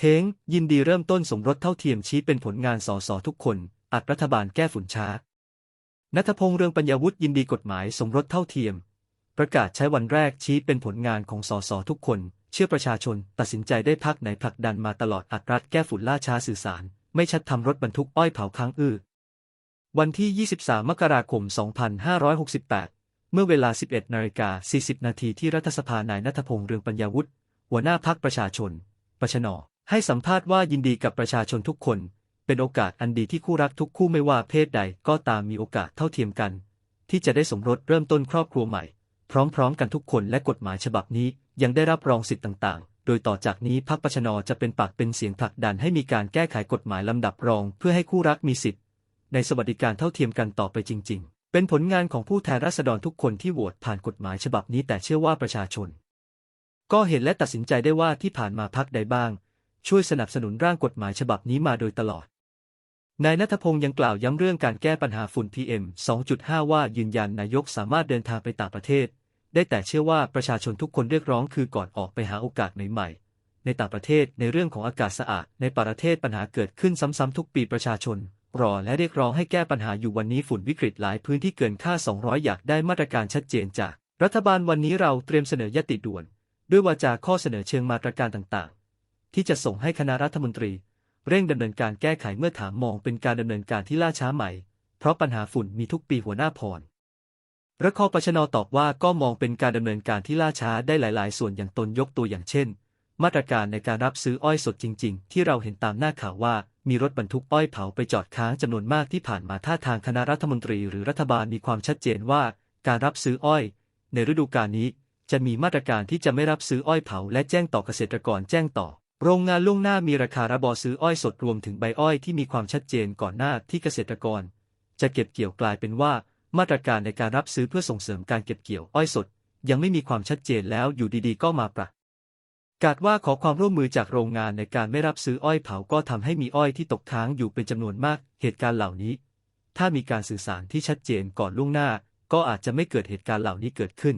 เท้งยินดีเริ่มต้นสมรสเท่าเทียมชี้เป็นผลงานสสทุกคน อัดรัฐบาลแก้ฝุ่นช้านัทพงษ์เรืองปัญญาวุฒิยินดีกฎหมายสมรสเท่าเทียม ประกาศใช้วันแรกชี้เป็นผลงานของสสทุกคน เชื่อประชาชน ตัดสินใจได้พักไหนผลักดันมาตลอดอัดรัฐแก้ฝุ่นล่าช้าสื่อสาร ไม่ชัดทำรถบรรทุกอ้อยเผาค้างอื้อวันที่ 23 มกราคม 2568 เมื่อเวลา 11นาฬิกา40 นาทีที่รัฐสภานายนัทพงษ์เรืองปัญญาวุฒิหัวหน้าพักประชาชน ปชน ให้สัมภาษณ์ว่ายินดีกับประชาชนทุกคน เป็นโอกาสอันดีที่คู่รักทุกคู่ไม่ว่าเพศใดก็ตามมีโอกาสเท่าเทียมกัน ที่จะได้สมรสเริ่มต้นครอบครัวใหม่ พร้อมๆ กันทุกคนและกฎหมายฉบับนี้ยังได้รับรองสิทธิต่างๆ โดยต่อจากนี้พรรคประชนจะเป็นปากเป็นเสียงผลักดันให้มีการแก้ไขกฎหมายลำดับรอง เพื่อให้คู่รักมีสิทธิ์ ในสวัสดิการเท่าเทียมกันต่อไปจริง ๆเป็นผลงานของผู้แทนราษฎรทุกคนที่โหวตผ่านกฎหมายฉบับนี้แต่เชื่อว่าประชาชน ก็เห็นและตัดสินใจได้ว่าที่ผ่านมาพักใดบ้าง ช่วยสนับสนุนร่างกฎหมายฉบับนี้มาโดยตลอด นายนัทพงศ์ยังกล่าวย้ำเรื่องการแก้ปัญหาฝุ่น PM 2.5 ว่ายืนยันนายกสามารถเดินทางไปต่างประเทศ ได้แต่เชื่อว่าประชาชนทุกคนเรียกร้องคือก่อนออกไปหาโอกาสใหม่ๆในต่างประเทศในเรื่องของอากาศสะอาดในประเทศปัญหาเกิดขึ้นซ้ำๆทุกปีประชาชนรอและเรียกร้องให้แก้ปัญหาอยู่วันนี้ฝุ่นวิกฤตหลายพื้นที่เกินค่า 200 อยากได้มาตรการชัดเจนจาก รัฐบาลวันนี้เราเตรียมเสนอยติด่วน ด้วยวาจาข้อเสนอเชิงมาตรการต่างๆ ที่จะส่งให้คณะรัฐมนตรี เร่งดำเนินการแก้ไขเมื่อถามมองเป็นการดำเนินการที่ล่าช้าใหม่ เพราะปัญหาฝุ่นมีทุกปีหัวหน้าพรระคอปชนตอบว่าก็มองเป็นการดำเนินการที่ล่าช้าได้หลาย ๆ ส่วนอย่างตนยกตัวอย่างเช่น มาตรการในการรับซื้ออ้อยสดจริง ๆ ที่เราเห็นตามหน้าข่าวว่ามีรถบรรทุกอ้อยเผาไปจอดค้างจำนวนมากที่ผ่านมาท่าทางคณะรัฐมนตรีหรือรัฐบาลมีความชัดเจนว่า การรับซื้ออ้อย ในฤดูกาลนี้ จะมีมาตรการที่จะไม่รับซื้ออ้อยเผาและแจ้งต่อเกษตรกรแจ้งต่อ โรงงานล่วงหน้ามีราคาระบอซื้ออ้อยสดรวมถึงใบอ้อยที่มีความชัดเจนก่อนหน้าที่เกษตรกร จะเก็บเกี่ยวกลายเป็นว่า มาตรการในการรับซื้อเพื่อส่งเสริมการเก็บเกี่ยวอ้อยสด ยังไม่มีความชัดเจนแล้วอยู่ดีๆ ก็มาประกาศว่าขอความร่วมมือจากโรงงานในการไม่รับซื้ออ้อยเผาก็ทำให้มีอ้อยที่ตกค้างอยู่เป็นจำนวนมาก เหตุการณ์เหล่านี้ ถ้ามีการสื่อสารที่ชัดเจนก่อนล่วงหน้า ก็อาจจะไม่เกิดเหตุการณ์เหล่านี้เกิดขึ้น